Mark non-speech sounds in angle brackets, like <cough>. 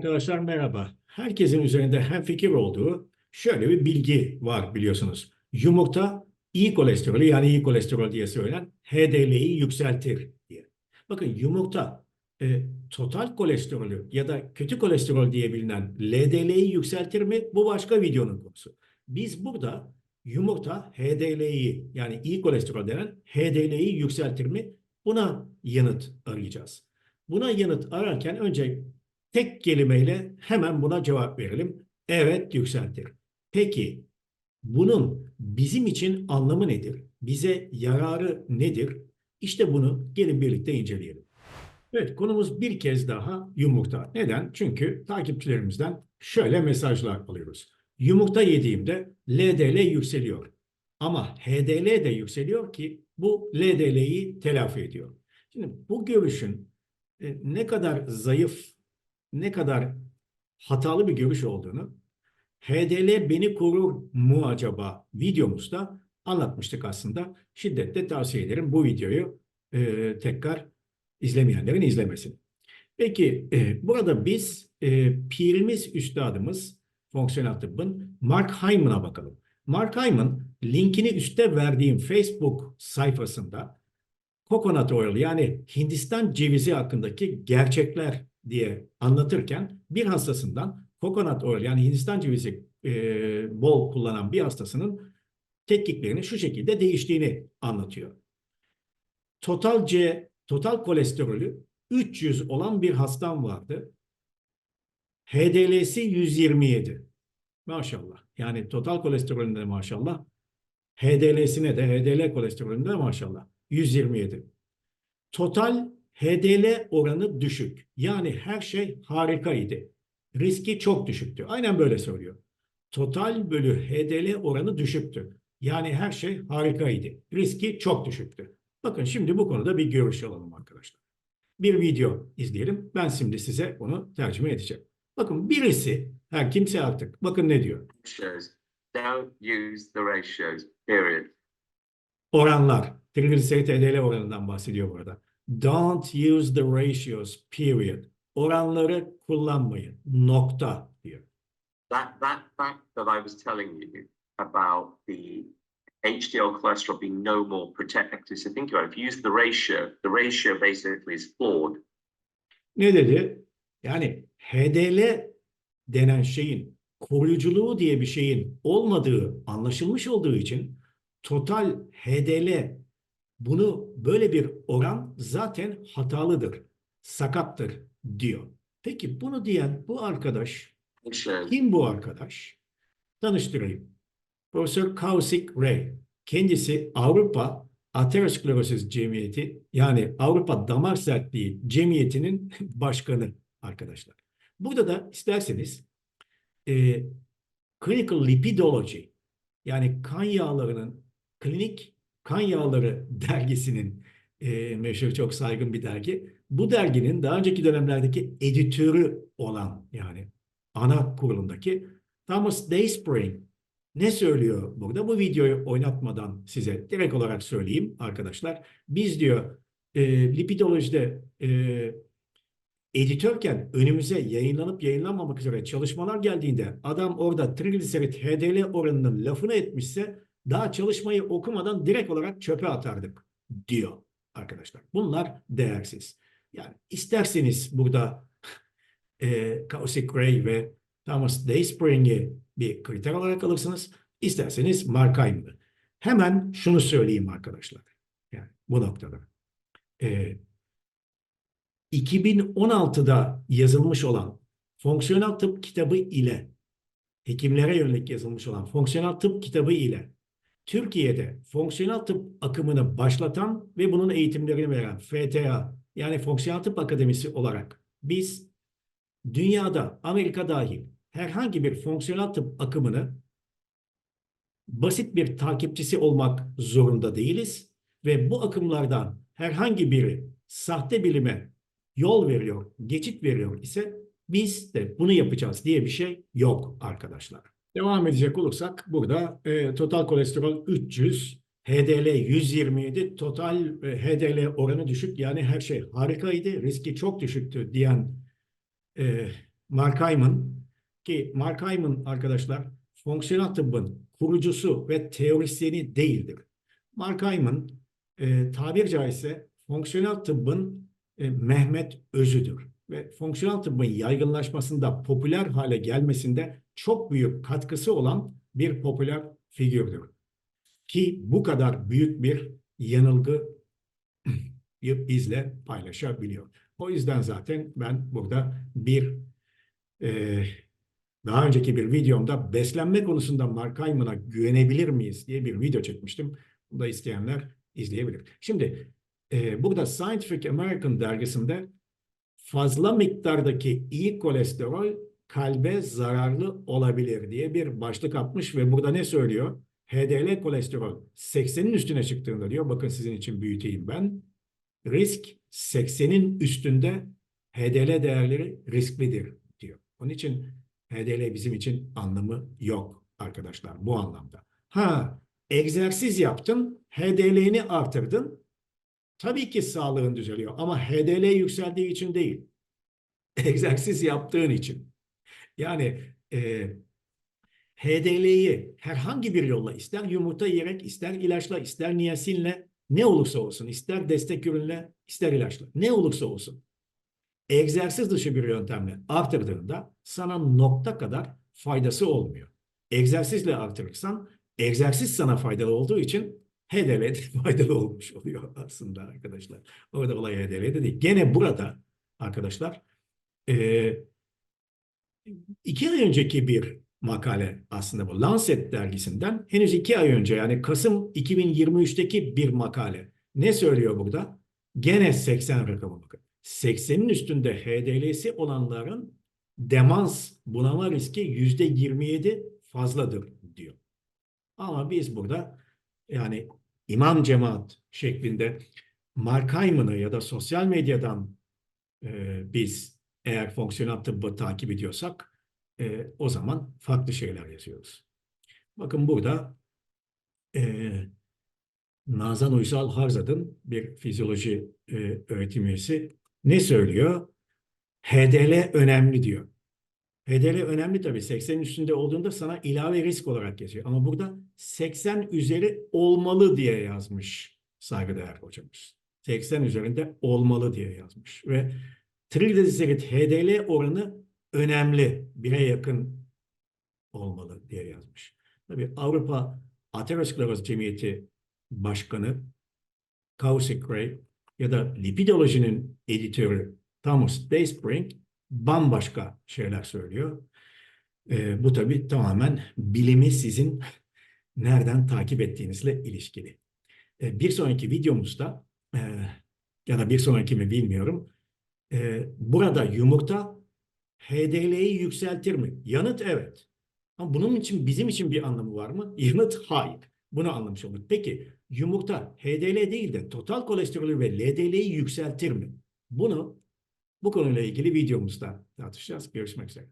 Arkadaşlar merhaba. Herkesin üzerinde hemfikir olduğu şöyle bir bilgi var biliyorsunuz. Yumurta iyi kolesterolü yani iyi kolesterol diye söylenen HDL'yi yükseltir diye. Bakın yumurta e, total kolesterolü ya da kötü kolesterol diye bilinen LDL'yi yükseltir mi? Bu başka videonun konusu. Biz burada yumurta HDL'yi yani iyi kolesterol denen HDL'yi yükseltir mi? Buna yanıt arayacağız. Buna yanıt ararken önce tek kelimeyle hemen buna cevap verelim. Evet yükseltir. Peki bunun bizim için anlamı nedir? Bize yararı nedir? İşte bunu gelin birlikte inceleyelim. Evet konumuz bir kez daha yumurta. Neden? Çünkü takipçilerimizden şöyle mesajlar alıyoruz. Yumurta yediğimde LDL yükseliyor. Ama HDL de yükseliyor ki bu LDL'yi telafi ediyor. Şimdi bu görüşün e, ne kadar zayıf, ne kadar hatalı bir görüş olduğunu HDL beni korur mu acaba videomuzda anlatmıştık aslında. Şiddetle tavsiye ederim bu videoyu e, tekrar izlemeyenlerin izlemesini. Peki e, burada biz e, pirimiz üstadımız fonksiyonel tıbbın Mark Hyman'a bakalım. Mark Hyman linkini üstte verdiğim Facebook sayfasında coconut oil yani Hindistan cevizi hakkındaki gerçekler diye anlatırken bir hastasından coconut oil yani Hindistan cevizi e, bol kullanan bir hastasının tetkiklerinin şu şekilde değiştiğini anlatıyor. Total C, total kolesterolü 300 olan bir hastam vardı. HDL'si 127. Maşallah. Yani total kolesterolünde maşallah. HDL'sine de HDL kolesterolünde de maşallah. 127. Total HDL oranı düşük. Yani her şey harikaydı. Riski çok düşüktü. Aynen böyle söylüyor. Total bölü HDL oranı düşüktü. Yani her şey harikaydı. Riski çok düşüktü. Bakın şimdi bu konuda bir görüş alalım arkadaşlar. Bir video izleyelim. Ben şimdi size onu tercüme edeceğim. Bakın birisi, her kimse artık, bakın ne diyor. Don't use the ratios, period. Oranlar. Trigliserit HDL oranından bahsediyor burada. Don't use the ratios, period. Oranları kullanmayın. Nokta diyor. That that fact that I was telling you about the HDL cholesterol being no more protected. So think about it. If you use the ratio, the ratio basically is flawed. Ne dedi? Yani HDL denen şeyin koruyuculuğu diye bir şeyin olmadığı anlaşılmış olduğu için total HDL bunu böyle bir oran zaten hatalıdır, sakattır diyor. Peki bunu diyen bu arkadaş kim bu arkadaş? Tanıştırayım. Profesör Kausik Ray. Kendisi Avrupa Aterosklerosis Cemiyeti yani Avrupa Damar Sertliği Cemiyeti'nin <laughs> başkanı arkadaşlar. Burada da isterseniz e, Clinical Lipidology yani kan yağlarının klinik kan yağları dergisinin e, meşhur çok saygın bir dergi. Bu derginin daha önceki dönemlerdeki editörü olan yani ana kurulundaki Thomas Dayspring ne söylüyor burada? Bu videoyu oynatmadan size direkt olarak söyleyeyim arkadaşlar. Biz diyor e, lipidolojide e, editörken önümüze yayınlanıp yayınlanmamak üzere çalışmalar geldiğinde adam orada trigliserit HDL oranının lafını etmişse daha çalışmayı okumadan direkt olarak çöpe atardık diyor arkadaşlar. Bunlar değersiz. Yani isterseniz burada e, Kausik Ray ve Thomas Dayspring'i bir kriter olarak alırsınız. İsterseniz Mark Hyman'ı. Hemen şunu söyleyeyim arkadaşlar. Yani bu noktada. E, 2016'da yazılmış olan fonksiyonel tıp kitabı ile hekimlere yönelik yazılmış olan fonksiyonel tıp kitabı ile Türkiye'de fonksiyonel tıp akımını başlatan ve bunun eğitimlerini veren FTA yani Fonksiyonel Tıp Akademisi olarak biz dünyada Amerika dahil herhangi bir fonksiyonel tıp akımını basit bir takipçisi olmak zorunda değiliz ve bu akımlardan herhangi biri sahte bilime yol veriyor, geçit veriyor ise biz de bunu yapacağız diye bir şey yok arkadaşlar. Devam edecek olursak burada e, total kolesterol 300, HDL 127, total e, HDL oranı düşük yani her şey harikaydı, riski çok düşüktü diyen e, Mark Hyman ki Mark Hyman arkadaşlar fonksiyonel tıbbın kurucusu ve teorisyeni değildir. Mark Hyman e, tabir caizse fonksiyonel tıbbın e, Mehmet Özü'dür. Ve fonksiyonel tıbbın yaygınlaşmasında, popüler hale gelmesinde çok büyük katkısı olan bir popüler figürdür. Ki bu kadar büyük bir yanılgı <clears throat> bizle paylaşabiliyor. O yüzden zaten ben burada bir e, daha önceki bir videomda beslenme konusunda Mark Hyman'a güvenebilir miyiz diye bir video çekmiştim. Bunu da isteyenler izleyebilir. Şimdi e, burada Scientific American dergisinde fazla miktardaki iyi kolesterol kalbe zararlı olabilir diye bir başlık atmış ve burada ne söylüyor? HDL kolesterol 80'in üstüne çıktığında diyor, bakın sizin için büyüteyim ben. Risk 80'in üstünde HDL değerleri risklidir diyor. Onun için HDL bizim için anlamı yok arkadaşlar bu anlamda. Ha, egzersiz yaptın, HDL'ni artırdın. Tabii ki sağlığın düzeliyor ama HDL yükseldiği için değil. <laughs> Egzersiz yaptığın için. Yani e, HDL'yi herhangi bir yolla ister yumurta yiyerek, ister ilaçla, ister niyasinle ne olursa olsun, ister destek ürünle, ister ilaçla, ne olursa olsun egzersiz dışı bir yöntemle artırdığında sana nokta kadar faydası olmuyor. Egzersizle artırırsan egzersiz sana faydalı olduğu için HDL de <laughs> faydalı olmuş oluyor aslında arkadaşlar. Orada olay HDL'de değil. Gene burada arkadaşlar e, iki ay önceki bir makale aslında bu Lancet dergisinden henüz iki ay önce yani Kasım 2023'teki bir makale. Ne söylüyor burada? Gene 80 rakamı bakın. 80'in üstünde HDL'si olanların demans bunama riski yüzde 27 fazladır diyor. Ama biz burada yani imam cemaat şeklinde Mark Hyman'ı ya da sosyal medyadan e, biz eğer fonksiyonel tıbbı takip ediyorsak e, o zaman farklı şeyler yazıyoruz. Bakın burada e, Nazan Uysal Harzad'ın bir fizyoloji e, öğretim üyesi ne söylüyor? HDL önemli diyor. HDL önemli tabii. 80'in üstünde olduğunda sana ilave risk olarak yazıyor. Ama burada 80 üzeri olmalı diye yazmış saygıdeğer hocamız. 80 üzerinde olmalı diye yazmış. Ve triglycerid HDL oranı önemli. Bire yakın olmalı diye yazmış. Tabii Avrupa Ateroskleroz Cemiyeti Başkanı Kausi Craig ya da lipidolojinin editörü Thomas Dayspring bambaşka şeyler söylüyor. Ee, bu tabii tamamen bilimi sizin nereden takip ettiğinizle ilişkili. Ee, bir sonraki videomuzda e, ya da bir sonraki mi bilmiyorum. e, burada yumurta HDL'yi yükseltir mi? Yanıt evet. Ama bunun için bizim için bir anlamı var mı? Yanıt hayır. Bunu anlamış olduk. Peki yumurta HDL değil de total kolesterolü ve LDL'yi yükseltir mi? Bunu bu konuyla ilgili videomuzda tartışacağız. Görüşmek üzere.